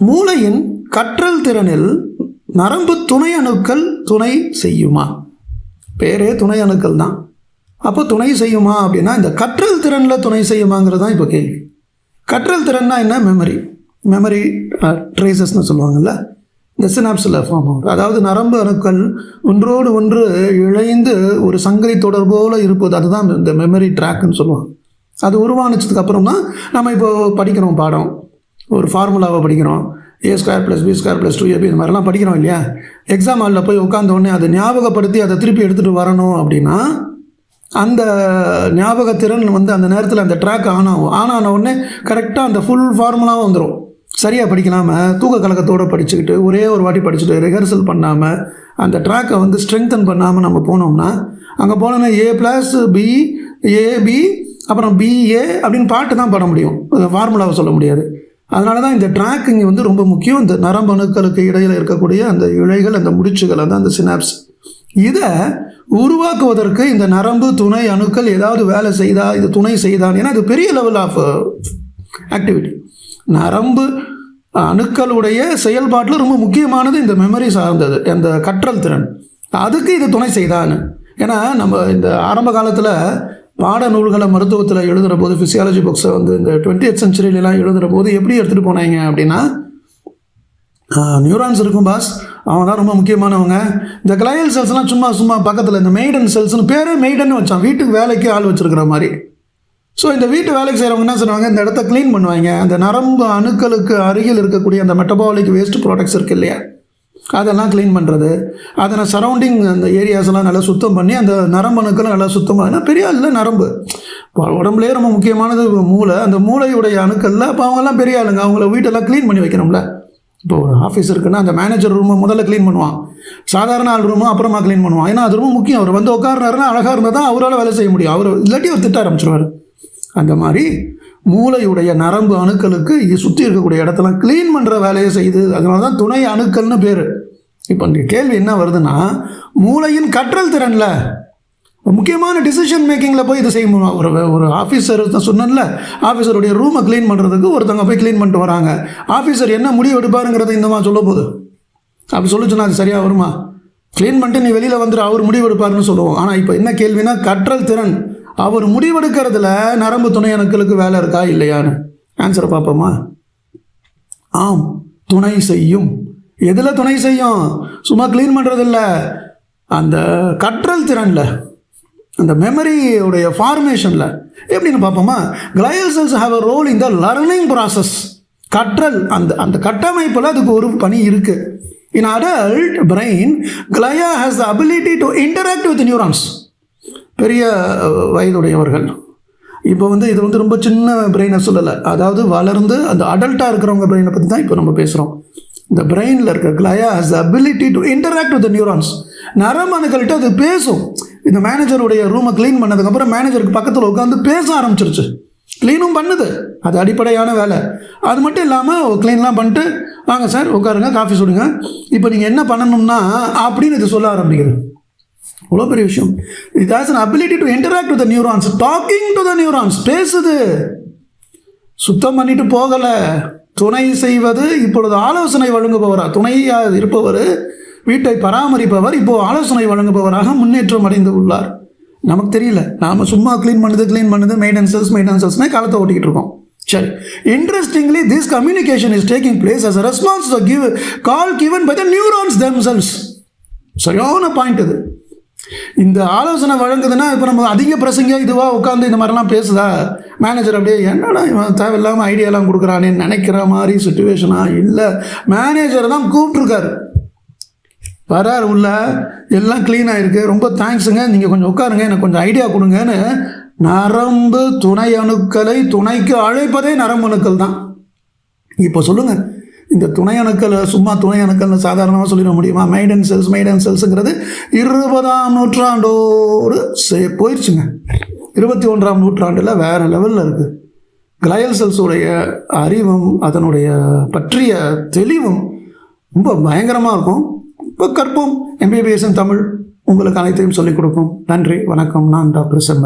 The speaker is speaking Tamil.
மூளையின் கற்றல் திறனில் நரம்பு துணை அணுக்கள் துணை செய்யுமா? பேரே துணை அணுக்கள் தான். அப்போ துணை செய்யுமா அப்படின்னா இந்த கற்றல் திறனில் துணை செய்யுமாங்கிறது தான் இப்போ கேள்வி. கற்றல் திறன்னா என்ன? மெமரி மெமரி ட்ரேசஸ்னு சொல்லுவாங்கல்ல? இந்த சினாப்ஸில் ஃபார்ம் ஆகும் அதாவது நரம்பு அணுக்கள் ஒன்றோடு ஒன்று இழைந்து ஒரு சங்கிலி தொடர்போல் இருப்பது. அதுதான் இந்த மெமரி ட்ராக்குன்னு சொல்லுவாங்க. அது உருவானதுக்கு அப்புறம் தான் நம்ம இப்போ படிக்கிறோம் பாடம். ஒரு ஃபார்முலாவை படிக்கிறோம். A square plus B square plus two AB இந்த மாதிரிலாம் படிக்கிறோம் இல்லையா? எக்ஸாம் ஹாலில் போய் உட்காந்தோடனே அதை ஞாபகப்படுத்தி அதை திருப்பி எடுத்துகிட்டு வரணும் அப்படின்னா அந்த ஞாபகத்திறன் வந்து அந்த நேரத்தில் அந்த ட்ராக் ஆன் ஆகும். ஆன் ஆன உடனே கரெக்டாக அந்த ஃபுல் ஃபார்முலாவும் வந்துடும் சரியாக படிக்கலாமல் தூக்க கலக்கத்தோடு படிச்சுக்கிட்டு ஒரே ஒரு வாட்டி படிச்சுட்டு ரிஹர்சல் பண்ணாமல் அந்த ட்ராக்கை வந்து ஸ்ட்ரெங்தன் பண்ணாமல் நம்ம போனோம்னா அங்கே போனோன்னா ஏ ப்ளஸ் பி ஏபி அப்புறம் பிஏ அப்படின்னு பாட்டு தான் பாட முடியும். ஃபார்முலாவை சொல்ல முடியாது. அதனால தான் இந்த ட்ராக்கிங் வந்து ரொம்ப முக்கியம். இந்த நரம்பு அணுக்களுக்கு இடையில் இருக்கக்கூடிய அந்த இழைகள் அந்த முடிச்சுகள் வந்து அந்த சினாப்ஸ் இதை உருவாக்குவதற்கு இந்த நரம்பு துணை அணுக்கள் ஏதாவது வேலை செய்தா இது துணை செய்தான் ஏன்னா இது பெரிய லெவல் ஆஃப் ஆக்டிவிட்டி நரம்பு அணுக்களுடைய செயல்பாட்டில் ரொம்ப முக்கியமானது இந்த மெமரி சார்ந்தது அந்த கற்றல் திறன். அதுக்கு இது துணை செய்தான்னு. ஏன்னா நம்ம இந்த ஆரம்ப காலத்தில் பாட நூல்களை மருத்துவத்தில் எழுதுகிற போது ஃபிசியாலஜி புக்ஸை வந்து இந்த டுவெண்ட்டி எய்த் சென்ச்சுரியிலலாம் எழுதுகிற போது எப்படி எடுத்துகிட்டு போனாங்க அப்படின்னா நியூரான்ஸ் இருக்கும் பாஸ் அவன் தான் ரொம்ப முக்கியமானவங்க. இந்த கிளையல் செல்ஸ்லாம் சும்மா சும்மா பக்கத்தில் இந்த மெய்டன் செல்ஸ்னு பேரே மெய்டன் வச்சான். வீட்டுக்கு வேலைக்கு ஆள் வச்சுருக்கிற மாதிரி. ஸோ இந்த வீட்டு வேலைக்கு செய்கிறவங்க என்ன சொல்லுவாங்க இந்த இடத்த க்ளீன் பண்ணுவாங்க. அந்த நரம்பு அணுக்களுக்கு அருகில் இருக்கக்கூடிய அந்த மெட்டபாலிக் வேஸ்ட் ப்ராடக்ட்ஸ் இருக்குது இல்லையா? அதெல்லாம் க்ளீன் பண்ணுறது அதனை சரௌண்டிங் அந்த ஏரியாஸ்லாம் நல்லா சுத்தம் பண்ணி அந்த நரம்பு நல்லா சுத்தம் பண்ணி. பெரிய இல்லை நரம்பு. இப்போ உடம்புலேயே ரொம்ப முக்கியமானது மூளை. அந்த மூளையுடைய அணுக்கள்ல அப்போ அவங்கெல்லாம் பெரிய ஆளுங்க. அவங்கள வீட்டெல்லாம் க்ளீன் பண்ணி வைக்கணும்ல. இப்போ ஒரு ஆஃபீஸ் இருக்குன்னா அந்த மேனேஜர் ரூமை முதல்ல க்ளீன் பண்ணுவான். சாதாரண ஆள் ரூமும் அப்புறமா க்ளீன் பண்ணுவான். ஏன்னா அது ரொம்ப முக்கியம். அவர் வந்து உட்காருனாருன்னா அழகாக இருந்தால் தான் அவரால் வேலை செய்ய முடியும். அவர் இல்லாட்டி அவர் திட்ட ஆரம்பிச்சிருவார். அந்த மாதிரி மூளையுடைய நரம்பு அணுக்களுக்கு சுற்றி இருக்கக்கூடிய இடத்தெல்லாம் க்ளீன் பண்ணுற வேலையை செய்து அதனால தான் துணை அணுக்கள்னு பேர். இப்போ இந்த கேள்வி என்ன வருதுன்னா மூளையின் கற்றல் திறனில் முக்கியமான டிசிஷன் மேக்கிங்கில் போய் இதை செய்ய முடியும். ஒரு ஒரு ஆஃபீஸர் சொன்னல ஆஃபீஸருடைய ரூமை க்ளீன் பண்ணுறதுக்கு ஒருத்தவங்க போய் க்ளீன் பண்ணிட்டு வராங்க. ஆஃபீஸர் என்ன முடிவு எடுப்பாருங்கிறத இந்த மாதிரி சொல்ல போகுது. அப்படி சொல்லிச்சுன்னா அது சரியாக வருமா? க்ளீன் பண்ணிட்டு நீ வெளியில் வந்துட்டு அவர் முடிவு எடுப்பாருன்னு சொல்லுவோம். ஆனால் இப்போ என்ன கேள்வினா கற்றல் திறன். அவர் முடிவெடுக்கிறதுல நரம்பு துணை அணுக்களுக்கு வேலை இருக்கா இல்லையான்னு? ஆன்சரை பார்ப்போமா? ஆம் துணை செய்யும். எதில் துணை செய்யும்? சும்மா க்ளீன் பண்ணுறதில்ல அந்த கற்றல் திறனில். அந்த மெமரியுடைய ஃபார்மேஷனில் எப்படின்னு பார்ப்போமா? Glial cells have a role in the learning process கற்றல் அந்த அந்த கட்டமைப்பில் அதுக்கு ஒரு பணி இருக்குது in adult brain glia has the ability to interact with neurons பெரிய வயதுடையவர்கள். இப்போ வந்து இது வந்து ரொம்ப சின்ன பிரெயினை சொல்லலை. அதாவது வளர்ந்து அந்த அடல்ட்டாக இருக்கிறவங்க பிரெயினை பற்றி தான் இப்போ நம்ம பேசுகிறோம் இந்த பிரெயினில் இருக்க glia has ability to interact with neurons நரமனுகள்கிட்ட அது பேசும். இந்த மேனேஜருடைய ரூமை க்ளீன் பண்ணதுக்கப்புறம் மேனேஜருக்கு பக்கத்தில் உட்காந்து பேச ஆரம்பிச்சிருச்சு. க்ளீனும் பண்ணுது. அது அடிப்படையான வேலை. அது மட்டும் இல்லாமல் க்ளீன்லாம் பண்ணிட்டு வாங்க சார் உட்காருங்க காஃபி சுடுங்க. இப்போ நீங்கள் என்ன பண்ணணும்னா அப்படின்னு இது சொல்ல ஆரம்பிக்கிறது அவ்வளோ பெரிய விஷயம். It has an ability to interact with neurons talking to the neurons பேசுது. சுத்தம் பண்ணிட்டு போகலை. துணை செய்வது. இப்பொழுது ஆலோசனை வழங்குபவரா? துணையாக இருப்பவர் வீட்டை பராமரிப்பவர் இப்போது ஆலோசனை வழங்குபவராக முன்னேற்றம் அடைந்து உள்ளார். நமக்கு தெரியல. நாம் சும்மா க்ளீன் பண்ணுது க்ளீன் பண்ணுது மெயின்டென்சஸ் மெயின்டென்சஸ்னே காலத்தை ஓட்டிக்கிட்டு இருக்கோம். சரி. Interestingly this communication is taking place as a response give call given by the neurons themselves சரியான பாயிண்ட் இது. இந்த ஆலோசனை வழங்குதுன்னா இப்போ நம்ம அதிக பிரசங்க இதுவாக உட்காந்து இந்த மாதிரிலாம் பேசுதா? மேனேஜர் அப்படியே என்னடா இவன் தேவையில்லாமல் ஐடியாலாம் கொடுக்குறானேன்னு நினைக்கிற மாதிரி சுச்சுவேஷனாக இல்லை மேனேஜர் தான் கூப்பிட்ருக்காரு வரார் உள்ள எல்லாம் க்ளீனாக இருக்குது ரொம்ப தேங்க்ஸுங்க நீங்கள் கொஞ்சம் உட்காருங்க எனக்கு கொஞ்சம் ஐடியா கொடுங்கன்னு நரம்பு துணை அணுக்களை துணைக்கு அழைப்பதே நரம்பு அணுக்கள் தான். இப்போ சொல்லுங்கள் இந்த துணை அணுக்களை சும்மா துணை அணுக்கள்னு சாதாரணமாக சொல்லிட முடியுமா? மெய்டன் செல்ஸ் மெய்டன் செல்ஸுங்கிறது இருபதாம் நூற்றாண்டோடு போயிடுச்சுங்க இருபத்தி ஒன்றாம் நூற்றாண்டில் வேறு லெவலில் இருக்குது கிளையல் செல்ஸுடைய அறிவும் அதனுடைய பற்றிய தெளிவும் ரொம்ப பயங்கரமாக இருக்கும். இப்போ கற்போம். எம்பிபிஎஸ்என் தமிழ் உங்களுக்கு அனைத்தையும் சொல்லிக் கொடுப்போம். நன்றி வணக்கம். நான் டாக்டர் செம்மதி